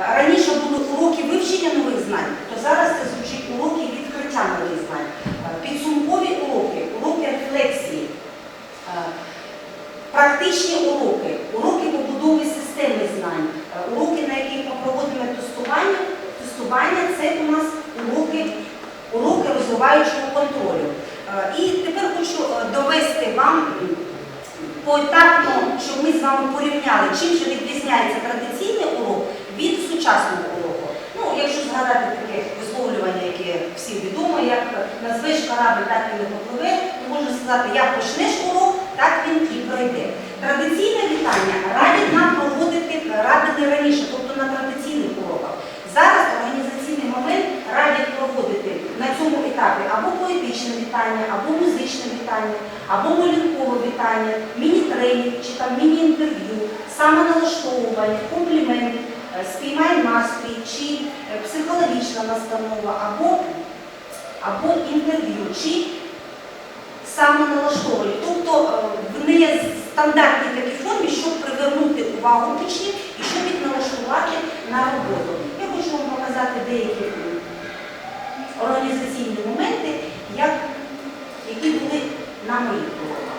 раніше були уроки вивчення нових знань, то зараз це звучить уроки відкриття нових знань. Е, Підсумкові уроки, уроки рефлексії, е, практичні уроки, уроки побудови системи знань, е, уроки, на яких ми проводимо тестування. Тестування це у нас уроки, уроки розвиваючого контролю. Е, І тепер хочу е, довести вам поетапно, щоб ми з вами порівняли, чим же відрізняється від сучасного уроку. Ну, якщо згадати таке висловлювання, яке всім відомо, як назвеш корабль, так він і попливе, то можна сказати, як почнеш урок, так він і пройде. Традиційне вітання радять нам проводити радили раніше, тобто на традиційних уроках. Зараз організаційний момент радять проводити на цьому етапі або поетичне вітання, або музичне вітання, або малюнкове вітання, міні-тренінг чи там міні-інтерв'ю, самоналаштовування, компліменти, спіймай настрій, чи е, психологічна настанова, або, або інтерв'ю, чи самоналаштовування. Тобто е, в нестандартній такій формі, щоб привернути увагу учнів і щоб їх налаштувати на роботу. Я хочу вам показати деякі організаційні моменти, як, які були на моїх уроках.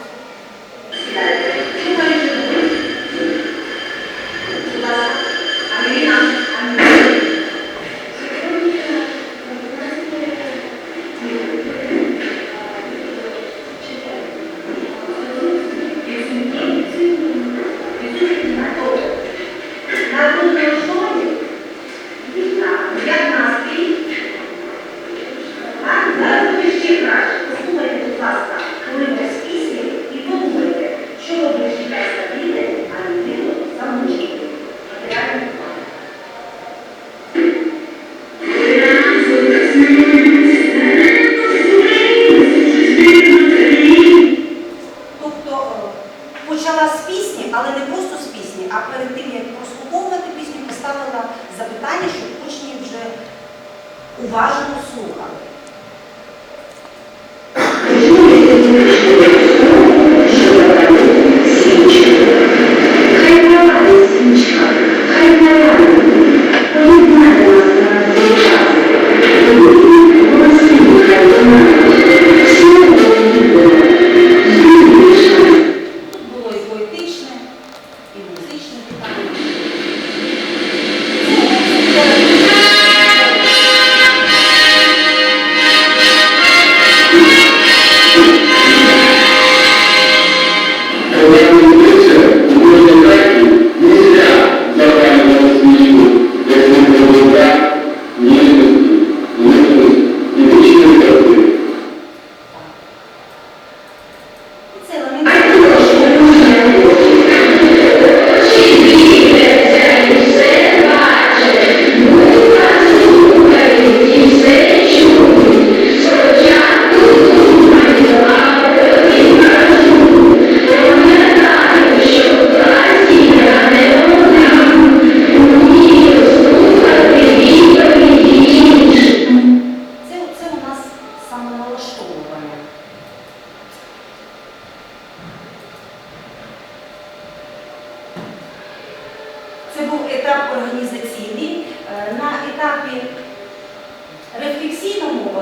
Пісні, але не просто з пісні, а перед тим, як прослуховувати пісню, поставила запитання, щоб учні вже уважно слухали.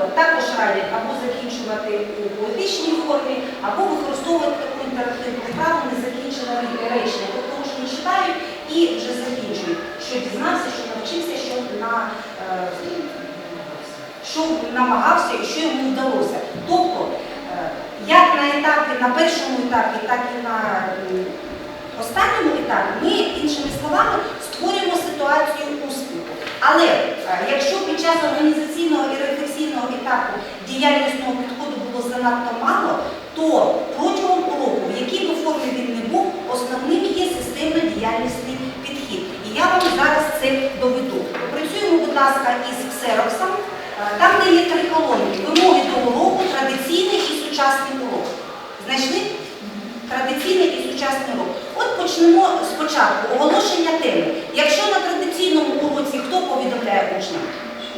Також радять або закінчувати у поетичній формі, або використовувати таку інтерактивну вправу незакінчене речення. Тобто учні читають і вже закінчують, що дізнався, що навчився, що на е, що намагався і що йому вдалося. Тобто, е, як на етапі, на першому етапі, так і на останньому етапі, ми, іншими словами, створюємо ситуацію. Але е, якщо під час організаційного і рефлексійного етапу діяльнісного підходу було занадто мало, то протягом уроку, в якій би формі він не був, основним є системно-діяльнісний підхід. І я вам зараз це доведу. Попрацюємо, будь ласка, із ксероксом. Е, Там, де є три колонки, вимоги до уроку, традиційний і сучасний урок. Знайшли? Традиційний і сучасний урок. От почнемо спочатку. Оголошення теми. Якщо на традиційному уроці хто повідомляє учням?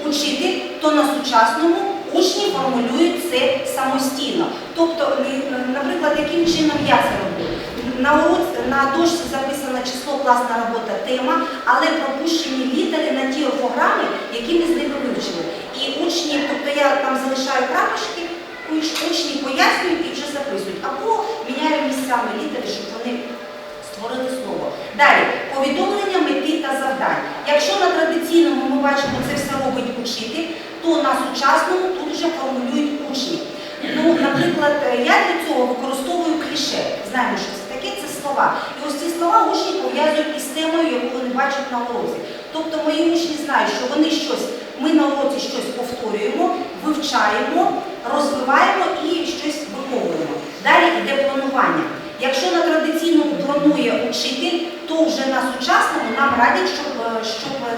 Учитель, то на сучасному учні формулюють це самостійно. Тобто, наприклад, яким чином я це роблю? на, уроці, на дошці записано число, класна робота, тема, але пропущені літери на ті орфограми, які ми з ними вивчили. І учні, тобто я там залишаю крапочки, учні пояснюють і вже записують. Або міняю місцями літери, щоб вони створили слово. Далі, повідомлення мети та завдань. Якщо на традиційному ми бачимо, це все робить учитель, то на сучасному тут вже формулюють учні. Ну, наприклад, я для цього використовую кліше. Знаємо, що це таке, це слова. І ось ці слова учні пов'язують із темою, яку вони бачать на уроці. Тобто мої учні знають, що вони щось, ми на уроці щось повторюємо, вивчаємо, розвиваємо і щось виховуємо. Далі йде планування. Якщо на традиційному планує учитель, то вже на сучасному нам радять, щоб, е, щоб е,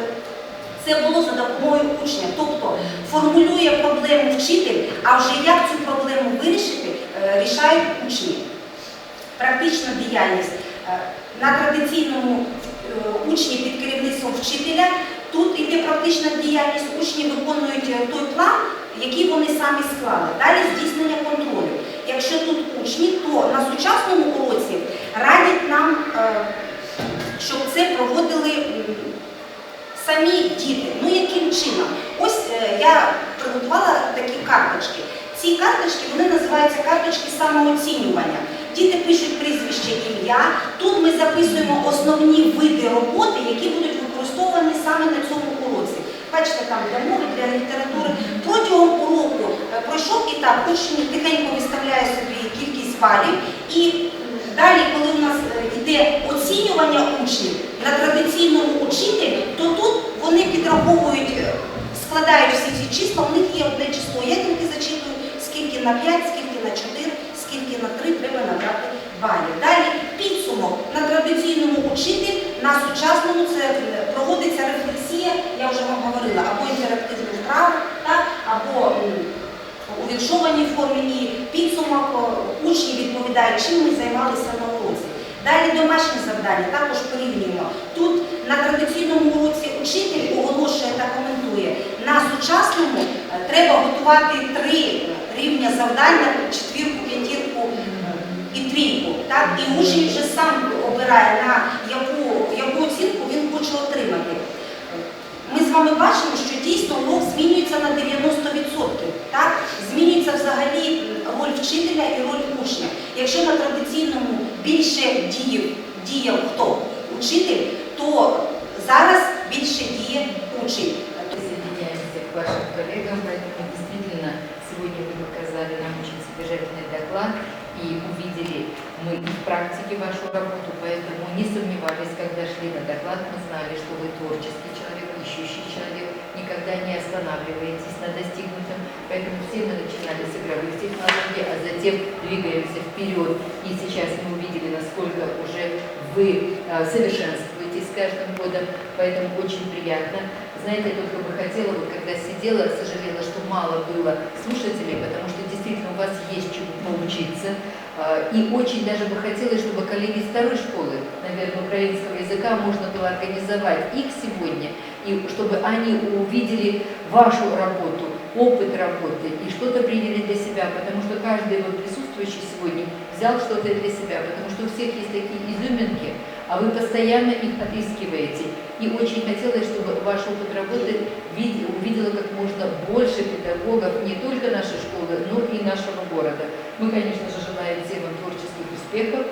це було за допомогою учня. Тобто формулює проблему вчитель, а вже як цю проблему вирішити, е, рішають учні. Практична діяльність. Е, На традиційному е, учні під керівництвом вчителя тут йде практична діяльність, учні виконують той план, який вони самі склали. Далі здійснення контролю. Якщо тут учні, то на сучасному уроці радять нам, щоб це проводили самі діти. Ну яким чином? Ось е, я приготувала такі карточки. Ці карточки вони називаються карточки самооцінювання. Діти пишуть прізвище ім'я. Тут ми записуємо основні види роботи, які будуть використовані саме на цьому уроці. Бачите, там для мови, для літератури. Протягом уроку е, пройшов етап, учень тихенько виставляє собі кількість балів. І далі, коли у нас е, йде оцінювання учнів на традиційному учителі, то тут вони підраховують, е, складають всі ці числа, у них є одне число. Я тільки зачитую, скільки на 5, скільки на 4, скільки на 3 треба набрати балів. Далі підсумок на традиційному учителі, на сучасному це е, проводиться рефлексія, я вже вам говорила, або інтерактивний вправ, або у віршованій формі і підсумок учні відповідають, чим ми займалися на. Далі домашні завдання також порівнюємо. Тут на традиційному уроці учитель оголошує та коментує. На сучасному е, треба готувати три рівня завдань на четвірку, п'ятірку е, і трійку. Так? І учень вже сам обирає, на яку, яку оцінку він хоче отримати. Ми з вами бачимо, що дійсно урок змінюється на 90%. Так? Змінюється взагалі роль вчителя і роль учня. Якщо на традиційному більше діяв, діяв хто? Учитель, то зараз більше діє учень. Присоединяемся к вашим коллегам, поэтому действительно сегодня вы показали нам очень содержательный доклад и увидели мы и в практике вашу работу, поэтому не сомневались, когда шли на доклад, мы знали, что вы останавливаетесь на достигнутом, поэтому все мы начинали с игровых технологий, а затем двигаемся вперед, и сейчас мы увидели, насколько уже вы э, совершенствуетесь с каждым годом, поэтому очень приятно. Знаете, я только бы хотела, вот когда сидела, сожалела, что мало было слушателей, потому что действительно у вас есть чему поучиться. А, И очень даже бы хотелось, чтобы коллеги второй школы, наверное, украинского языка можно было организовать их сегодня, и чтобы они увидели вашу работу, опыт работы и что-то приняли для себя, потому что каждый вот присутствующий сегодня взял что-то для себя, потому что у всех есть такие изюминки, а вы постоянно их отыскиваете. И очень хотелось, чтобы ваш опыт работы вид- увидело как можно больше педагогов не только нашей школы, но и нашего города. Мы, конечно же, желаем всем вам творческих успехов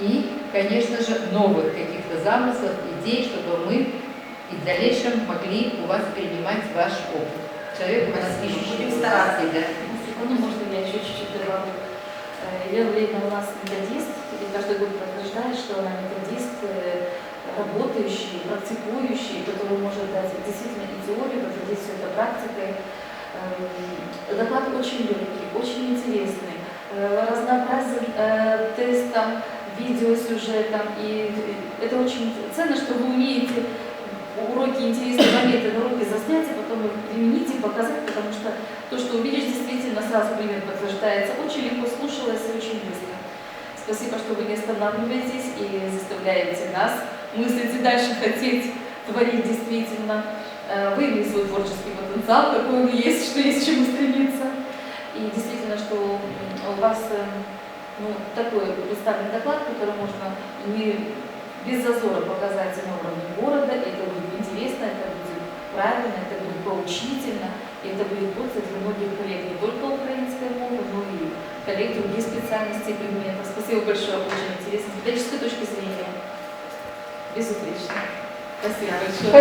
и, конечно же, новых каких-то замыслов, идей, чтобы мы и в дальнейшем могли у вас принимать ваш опыт. Человек у нас ищущий Будем стараться. да. Ну, может, я еще чуть-чуть добавлю. Э, Елена Валерьевна у нас методист, и каждый год подтверждает, что она методист, э, работающий, практикующий, который может дать действительно и теорию, подтвердить все это практикой. Эм, Доклад очень легкий, очень интересный, э, разнообразен э, тестом, видеосюжетом, и э, это очень ценно, что вы умеете уроки интересные моменты на уроке заснять, а потом их применить и показать, потому что то, что увидишь, действительно сразу пример подтверждается. Очень легко слушалось и очень быстро. Спасибо, что вы не останавливаетесь и заставляете нас мыслить и дальше хотеть творить действительно, э, выявить свой творческий потенциал, какой он есть, что есть чему стремиться. И действительно, что у вас э, ну, такой представлен доклад, который можно не без зазора показать на уровне города. Это будет интересно, это будет правильно, это будет поучительно. Это будет польза для многих коллег не только украинской мовы, но и коллег других специальностей, предметов. Спасибо большое, очень интересно. С педагогической точки зрения безупречно. Спасибо большое.